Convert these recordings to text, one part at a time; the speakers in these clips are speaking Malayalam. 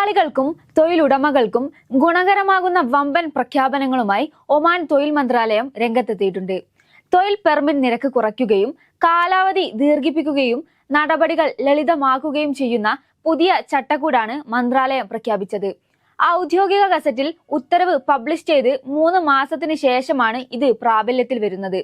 തൊഴിലാളികൾക്കും തൊഴിലുടമകൾക്കും ഗുണകരമാകുന്ന വമ്പൻ പ്രഖ്യാപനങ്ങളുമായി ഒമാൻ തൊഴിൽ മന്ത്രാലയം രംഗത്തെത്തിയിട്ടുണ്ട്. തൊഴിൽ പെർമിറ്റ് നിരക്ക് കുറയ്ക്കുകയും കാലാവധി ദീർഘിപ്പിക്കുകയും നടപടികൾ ലളിതമാക്കുകയും ചെയ്യുന്ന പുതിയ ചട്ടക്കൂടാണ് മന്ത്രാലയം പ്രഖ്യാപിച്ചത്. ഔദ്യോഗിക ഗസറ്റിൽ ഉത്തരവ് പബ്ലിഷ് ചെയ്ത് മൂന്ന് മാസത്തിന് ശേഷമാണ് ഇത് പ്രാബല്യത്തിൽ വരുന്നത്.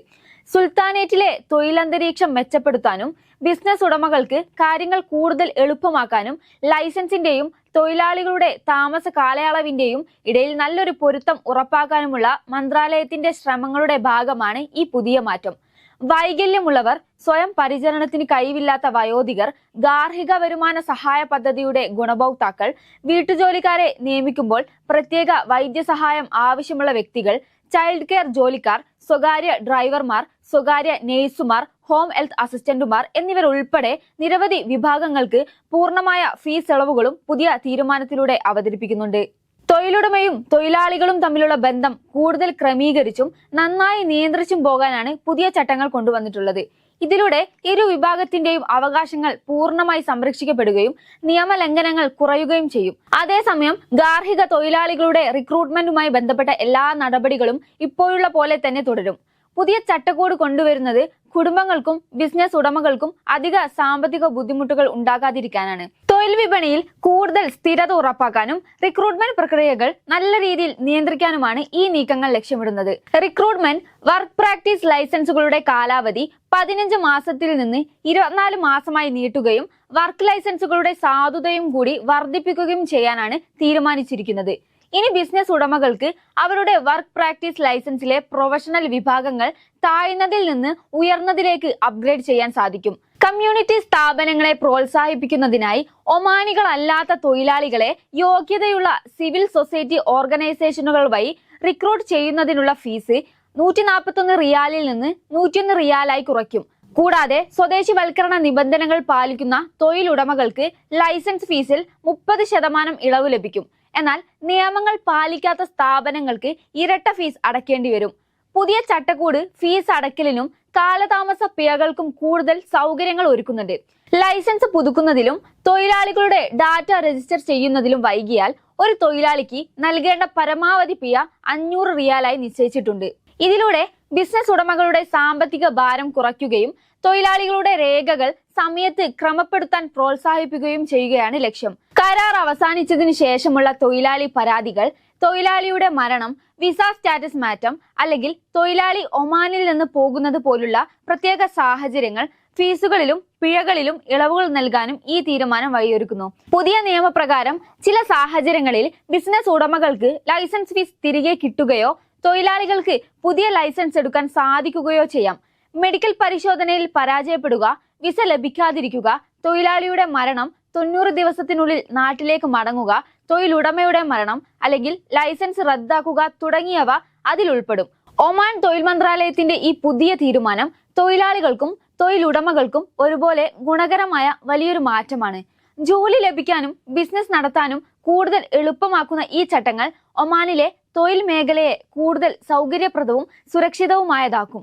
സുൽത്താനേറ്റിലെ തൊഴിലന്തരീക്ഷം മെച്ചപ്പെടുത്താനും ബിസിനസ് ഉടമകൾക്ക് കാര്യങ്ങൾ കൂടുതൽ എളുപ്പമാക്കാനും ലൈസൻസിന്റെയും തൊഴിലാളികളുടെ താമസ കാലയളവിന്റെയും ഇടയിൽ നല്ലൊരു പൊരുത്തം ഉറപ്പാക്കാനുമുള്ള മന്ത്രാലയത്തിന്റെ ശ്രമങ്ങളുടെ ഭാഗമാണ് ഈ പുതിയ മാറ്റം. വൈകല്യമുള്ളവർ സ്വയം പരിചരണത്തിന് കഴിവില്ലാത്ത വയോധികർ ഗാർഹിക വരുമാന സഹായ പദ്ധതിയുടെ ഗുണഭോക്താക്കൾ വീട്ടുജോലിക്കാരെ നിയമിക്കുമ്പോൾ പ്രത്യേക വൈദ്യസഹായം ആവശ്യമുള്ള വ്യക്തികൾ ചൈൽഡ് കെയർ ജോലിക്കാർ സ്വകാര്യ ഡ്രൈവർമാർ സ്വകാര്യ നേഴ്സുമാർ ഹോം ഹെൽത്ത് അസിസ്റ്റന്റുമാർ എന്നിവരുൾപ്പെടെ നിരവധി വിഭാഗങ്ങൾക്ക് പൂർണമായ ഫീസ് ഇളവുകളും പുതിയ തീരുമാനത്തിലൂടെ അവതരിപ്പിക്കുന്നുണ്ട്. തൊഴിലുടമയും തൊഴിലാളികളും തമ്മിലുള്ള ബന്ധം കൂടുതൽ ക്രമീകരിച്ചും നന്നായി നിയന്ത്രിച്ചും പോകാനാണ് പുതിയ ചട്ടങ്ങൾ കൊണ്ടുവന്നിട്ടുള്ളത്. ഇതിലൂടെ ഇരു വിഭാഗത്തിന്റെയും അവകാശങ്ങൾ പൂർണമായി സംരക്ഷിക്കപ്പെടുകയും നിയമലംഘനങ്ങൾ കുറയുകയും ചെയ്യും. അതേസമയം ഗാർഹിക തൊഴിലാളികളുടെ റിക്രൂട്ട്മെന്റുമായി ബന്ധപ്പെട്ട എല്ലാ നടപടികളും ഇപ്പോഴുള്ള പോലെ തന്നെ തുടരും. പുതിയ ചട്ടക്കൂട് കൊണ്ടുവരുന്നത് കുടുംബങ്ങൾക്കും ബിസിനസ് ഉടമകൾക്കും അധിക സാമ്പത്തിക ബുദ്ധിമുട്ടുകൾ ഉണ്ടാകാതിരിക്കാനാണ്. തൊഴിൽ വിപണിയിൽ കൂടുതൽ സ്ഥിരത ഉറപ്പാക്കാനും റിക്രൂട്ട്മെന്റ് പ്രക്രിയകൾ നല്ല രീതിയിൽ നിയന്ത്രിക്കാനുമാണ് ഈ നീക്കങ്ങൾ ലക്ഷ്യമിടുന്നത്. റിക്രൂട്ട്മെന്റ് വർക്ക് പ്രാക്ടീസ് ലൈസൻസുകളുടെ കാലാവധി പതിനഞ്ച് മാസത്തിൽ നിന്ന് ഇരുപത്തിനാല് മാസമായി നീട്ടുകയും വർക്ക് ലൈസൻസുകളുടെ സാധുതയും കൂടി വർദ്ധിപ്പിക്കുകയും ചെയ്യാനാണ് തീരുമാനിച്ചിരിക്കുന്നത്. ഇനി ബിസിനസ് ഉടമകൾക്ക് അവരുടെ വർക്ക് പ്രാക്ടീസ് ലൈസൻസിലെ പ്രൊഫഷണൽ വിഭാഗങ്ങൾ താഴ്ന്നതിൽ നിന്ന് ഉയർന്നതിലേക്ക് അപ്ഗ്രേഡ് ചെയ്യാൻ സാധിക്കും. കമ്മ്യൂണിറ്റി സ്ഥാപനങ്ങളെ പ്രോത്സാഹിപ്പിക്കുന്നതിനായി ഒമാനികളല്ലാത്ത തൊഴിലാളികളെ യോഗ്യതയുള്ള സിവിൽ സൊസൈറ്റി ഓർഗനൈസേഷനുകൾ വഴി റിക്രൂട്ട് ചെയ്യുന്നതിനുള്ള ഫീസ് നൂറ്റി നാൽപ്പത്തൊന്ന് റിയാലിൽ നിന്ന് നൂറ്റിയൊന്ന് റിയാലായി കുറയ്ക്കും. കൂടാതെ സ്വദേശിവൽക്കരണ നിബന്ധനകൾ പാലിക്കുന്ന തൊഴിലുടമകൾക്ക് ലൈസൻസ് ഫീസിൽ മുപ്പത് ശതമാനം ഇളവ് ലഭിക്കും. എന്നാൽ നിയമങ്ങൾ പാലിക്കാത്ത സ്ഥാപനങ്ങൾക്ക് ഇരട്ട ഫീസ് അടയ്ക്കേണ്ടി വരും. പുതിയ ചട്ടക്കൂട് ഫീസ് അടയ്ക്കലിനും കാലതാമസ പിഴകൾക്കും കൂടുതൽ സൗകര്യങ്ങൾ ഒരുക്കുന്നുണ്ട്. ലൈസൻസ് പുതുക്കുന്നതിലും തൊഴിലാളികളുടെ ഡാറ്റ രജിസ്റ്റർ ചെയ്യുന്നതിലും വൈകിയാൽ ഒരു തൊഴിലാളിക്ക് നൽകേണ്ട പരമാവധി പിഴ അഞ്ഞൂറ് റിയാലായി നിശ്ചയിച്ചിട്ടുണ്ട്. ഇതിലൂടെ ബിസിനസ് ഉടമകളുടെ സാമ്പത്തിക ഭാരം കുറയ്ക്കുകയും തൊഴിലാളികളുടെ രേഖകൾ സമയത്ത് ക്രമപ്പെടുത്താൻ പ്രോത്സാഹിപ്പിക്കുകയും ചെയ്യുകയാണ് ലക്ഷ്യം. കരാർ അവസാനിച്ചതിനു ശേഷമുള്ള തൊഴിലാളി പരാതികൾ തൊഴിലാളിയുടെ മരണം വിസ സ്റ്റാറ്റസ് മാറ്റം അല്ലെങ്കിൽ തൊഴിലാളി ഒമാനിൽ നിന്ന് പോകുന്നത് പോലുള്ള പ്രത്യേക സാഹചര്യങ്ങൾ ഫീസുകളിലും പിഴകളിലും ഇളവുകൾ നൽകാനും ഈ തീരുമാനം വഴിയൊരുക്കുന്നു. പുതിയ നിയമപ്രകാരം ചില സാഹചര്യങ്ങളിൽ ബിസിനസ് ഉടമകൾക്ക് ലൈസൻസ് ഫീസ് തിരികെ കിട്ടുകയോ തൊഴിലാളികൾക്ക് പുതിയ ലൈസൻസ് എടുക്കാൻ സാധിക്കുകയോ ചെയ്യാം. മെഡിക്കൽ പരിശോധനയിൽ പരാജയപ്പെടുക വിസ ലഭിക്കാതിരിക്കുക തൊഴിലാളിയുടെ മരണം തൊണ്ണൂറ് ദിവസത്തിനുള്ളിൽ നാട്ടിലേക്ക് മടങ്ങുക തൊഴിലുടമയുടെ മരണം അല്ലെങ്കിൽ ലൈസൻസ് റദ്ദാക്കുക തുടങ്ങിയവ അതിലുൾപ്പെടും ഒമാൻ തൊഴിൽ മന്ത്രാലയത്തിന്റെ ഈ പുതിയ തീരുമാനം തൊഴിലാളികൾക്കും തൊഴിലുടമകൾക്കും ഒരുപോലെ ഗുണകരമായ വലിയൊരു മാറ്റമാണ്. ജോലി ലഭിക്കാനും ബിസിനസ് നടത്താനും കൂടുതൽ എളുപ്പമാക്കുന്ന ഈ ചട്ടങ്ങൾ ഒമാനിലെ തൊഴിൽ മേഖലയെ കൂടുതൽ സൗകര്യപ്രദവും സുരക്ഷിതവുമായതാക്കും.